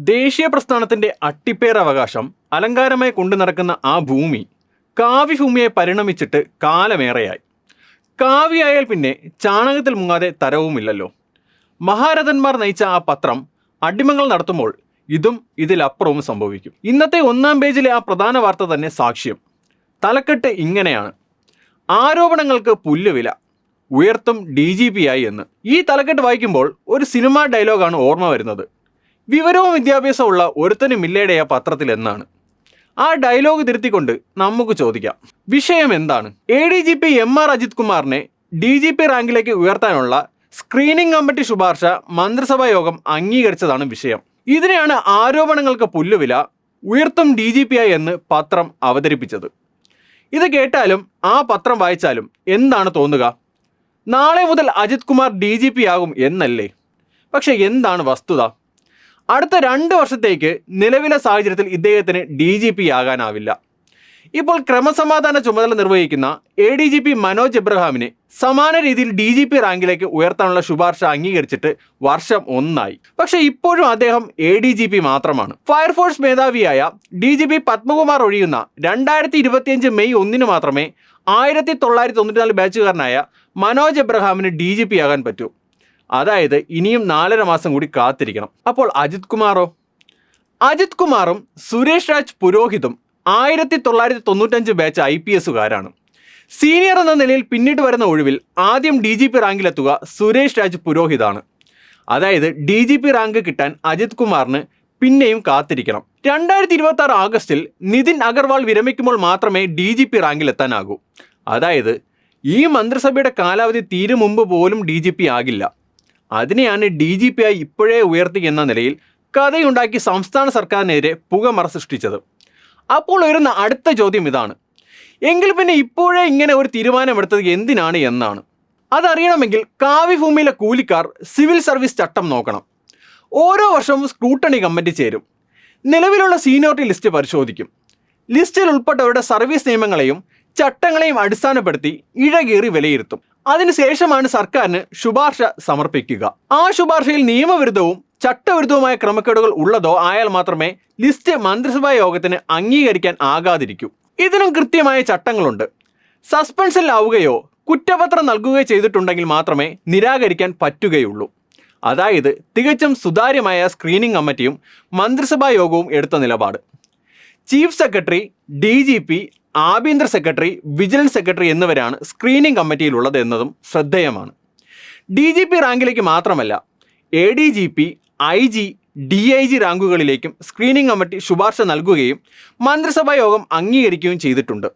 ദേശീയ പ്രസ്ഥാനത്തിന്റെ അട്ടിപ്പേർ അവകാശം അലങ്കാരമായി കൊണ്ടു നടക്കുന്ന ആ ഭൂമി കാവ്യഭൂമിയെ പരിണമിച്ചിട്ട് കാലമേറെയായി. കാവ്യായാൽ പിന്നെ ചാണകത്തിൽ മുങ്ങാതെ തരവുമില്ലല്ലോ. മഹാരഥന്മാർ നയിച്ച ആ പത്രം അടിമങ്ങൾ നടത്തുമ്പോൾ ഇതും ഇതിലപ്പുറവും സംഭവിക്കും. ഇന്നത്തെ ഒന്നാം പേജിലെ ആ പ്രധാന വാർത്ത തന്നെ സാക്ഷ്യം. തലക്കെട്ട് ഇങ്ങനെയാണ്. ആരോപണങ്ങൾക്ക് പുല്ലുവില. ഉയർത്തും ഡി ജി പി ആയി എന്ന്. ഈ തലക്കെട്ട് വായിക്കുമ്പോൾ ഒരു സിനിമാ ഡയലോഗാണ് ഓർമ്മ വരുന്നത്. വിവരവും വിദ്യാഭ്യാസമുള്ള ഒരുത്തനും ഇല്ലേടെ ആ പത്രത്തിൽ എന്നാണ്. ആ ഡയലോഗ് തിരുത്തിക്കൊണ്ട് നമുക്ക് ചോദിക്കാം. വിഷയം എന്താണ്? A D G P M R Ajith കുമാറിനെ ഡി ജി പി റാങ്കിലേക്ക് ഉയർത്താനുള്ള സ്ക്രീനിംഗ് കമ്മിറ്റി ശുപാർശ മന്ത്രിസഭാ യോഗം അംഗീകരിച്ചതാണ് വിഷയം. ഇതിനെയാണ് ആരോപണങ്ങൾക്ക് പുല്ലുവില ഉയർത്തും ഡി ജി പി ആയി എന്ന് പത്രം അവതരിപ്പിച്ചത്. ഇത് കേട്ടാലും ആ പത്രം വായിച്ചാലും എന്താണ് തോന്നുക? നാളെ മുതൽ Ajith Kumar D G P ആകും എന്നല്ലേ? പക്ഷെ എന്താണ് വസ്തുത? അടുത്ത രണ്ട് വർഷത്തേക്ക് നിലവിലെ സാഹചര്യത്തിൽ ഇദ്ദേഹത്തിന് ഡി ജി പി ആകാനാവില്ല. ഇപ്പോൾ ക്രമസമാധാന ചുമതല നിർവഹിക്കുന്ന A D G P Manoj എബ്രഹാമിനെ സമാന രീതിയിൽ ഡി ജി പി റാങ്കിലേക്ക് ഉയർത്താനുള്ള ശുപാർശ അംഗീകരിച്ചിട്ട് വർഷം ഒന്നായി. പക്ഷേ ഇപ്പോഴും അദ്ദേഹം എ ഡി ജി പി മാത്രമാണ്. ഫയർഫോഴ്സ് മേധാവിയായ ഡി ജി പി പത്മകുമാർ ഒഴിയുന്ന രണ്ടായിരത്തി ഇരുപത്തിയഞ്ച് മെയ് ഒന്നിന് മാത്രമേ ആയിരത്തി തൊള്ളായിരത്തി തൊണ്ണൂറ്റിനാല് ബാച്ചുകാരനായ മനോജ് എബ്രഹാമിന് ഡി ജി പി ആകാൻ പറ്റൂ. അതായത് ഇനിയും നാലര മാസം കൂടി കാത്തിരിക്കണം. അപ്പോൾ അജിത് കുമാറോ? അജിത് കുമാറും സുരേഷ് രാജ് പുരോഹിതും ആയിരത്തി തൊള്ളായിരത്തി തൊണ്ണൂറ്റഞ്ച് ബാച്ച് ഐ പി എസുകാരാണ് സീനിയർ എന്ന നിലയിൽ പിന്നിട്ട് വരുന്ന ഒഴിവിൽ ആദ്യം ഡി ജി പി റാങ്കിലെത്തുക സുരേഷ് രാജ് പുരോഹിതാണ്. അതായത് ഡി ജി പി റാങ്ക് കിട്ടാൻ അജിത് കുമാറിന് പിന്നെയും കാത്തിരിക്കണം. രണ്ടായിരത്തി ഇരുപത്തി ആറ് ആഗസ്റ്റിൽ നിതിൻ അഗർവാൾ വിരമിക്കുമ്പോൾ മാത്രമേ ഡി ജി പി റാങ്കിലെത്താനാകൂ അതായത് ഈ മന്ത്രിസഭയുടെ കാലാവധി തീരും മുമ്പ് പോലും ഡി ജി പി ആകില്ല. അതിനെയാണ് ഡി ജി പി ആയി ഇപ്പോഴേ ഉയർത്തി എന്ന നിലയിൽ കഥയുണ്ടാക്കി സംസ്ഥാന സർക്കാരിനെതിരെ പുകമറ സൃഷ്ടിച്ചത്. അപ്പോൾ വരുന്ന അടുത്ത ചോദ്യം ഇതാണ്. എങ്കിൽ പിന്നെ ഇപ്പോഴേ ഇങ്ങനെ ഒരു തീരുമാനമെടുത്തത് എന്തിനാണ് എന്നാണ്. അതറിയണമെങ്കിൽ കാവ്യഭൂമിയിലെ കൂലിക്കാർ സിവിൽ സർവീസ് ചട്ടം നോക്കണം. ഓരോ വർഷവും സ്ക്രൂട്ടണി കമ്മിറ്റി ചേരും. നിലവിലുള്ള സീനിയോറിറ്റി ലിസ്റ്റ് പരിശോധിക്കും. ലിസ്റ്റിൽ ഉൾപ്പെട്ടവരുടെ സർവീസ് നിയമങ്ങളെയും ചട്ടങ്ങളെയും അടിസ്ഥാനപ്പെടുത്തി ഇഴകേറി വിലയിരുത്തും. അതിനുശേഷമാണ് സർക്കാരിന് ശുപാർശ സമർപ്പിക്കുക. ആ ശുപാർശയിൽ നിയമവിരുദ്ധവും ചട്ടവിരുദ്ധവുമായ ക്രമക്കേടുകൾ ഉള്ളതോ ആയാൽ മാത്രമേ ലിസ്റ്റ് മന്ത്രിസഭാ യോഗത്തിന് അംഗീകരിക്കാൻ ആകാതിരിക്കൂ. ഇതിനും കൃത്യമായ ചട്ടങ്ങളുണ്ട്. സസ്പെൻഷനിലാവുകയോ കുറ്റപത്രം നൽകുകയോ ചെയ്തിട്ടുണ്ടെങ്കിൽ മാത്രമേ നിരാകരിക്കാൻ പറ്റുകയുള്ളൂ. അതായത് തികച്ചും സുതാര്യമായ സ്ക്രീനിംഗ് കമ്മിറ്റിയും മന്ത്രിസഭാ യോഗവും എടുത്ത നിലപാട്. Chief secretary D G P ആഭ്യന്തര സെക്രട്ടറി വിജിലൻസ് സെക്രട്ടറി എന്നിവരാണ് സ്ക്രീനിംഗ് കമ്മിറ്റിയിലുള്ളത് എന്നതും ശ്രദ്ധേയമാണ്. ഡി ജി പി റാങ്കിലേക്ക് മാത്രമല്ല A D G P I G D I G റാങ്കുകളിലേക്കും screening committee ശുപാർശ നൽകുകയും മന്ത്രിസഭാ യോഗം അംഗീകരിക്കുകയും ചെയ്തിട്ടുണ്ട്.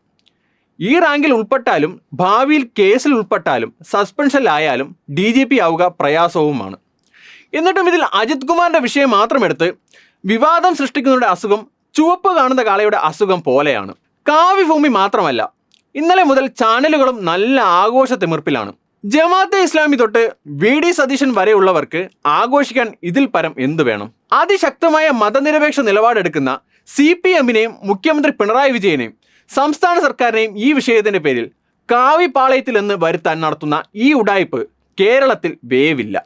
ഈ റാങ്കിൽ ഉൾപ്പെട്ടാലും ഭാവിയിൽ കേസിൽ ഉൾപ്പെട്ടാലും സസ്പെൻഷനിലായാലും ഡി ജി പി ആവുക പ്രയാസവുമാണ്. എന്നിട്ടും ഇതിൽ അജിത് കുമാറിന്റെ വിഷയം മാത്രമെടുത്ത് വിവാദം സൃഷ്ടിക്കുന്നവരുടെ അസുഖം ചുവപ്പ് കാണുന്ന കാളയുടെ അസുഖം പോലെയാണ്. കാവ്യഭൂമി മാത്രമല്ല ഇന്നലെ മുതൽ ചാനലുകളും നല്ല ആഘോഷ തിമിർപ്പിലാണ് ജമാഅത്തെ ഇസ്ലാമി തൊട്ട് വി ഡി സതീശൻ വരെയുള്ളവർക്ക് ആഘോഷിക്കാൻ ഇതിൽ പരം എന്തു വേണം? അതിശക്തമായ മതനിരപേക്ഷ നിലപാടെടുക്കുന്ന സി പി എമ്മിനെയും മുഖ്യമന്ത്രി പിണറായി വിജയനെയും സംസ്ഥാന സർക്കാരിനെയും ഈ വിഷയത്തിന്റെ പേരിൽ കാവിപ്പാളയത്തിൽ നിന്ന് വരുത്താൻ നടത്തുന്ന ഈ ഉടായ്പ് കേരളത്തിൽ വേവില്ല.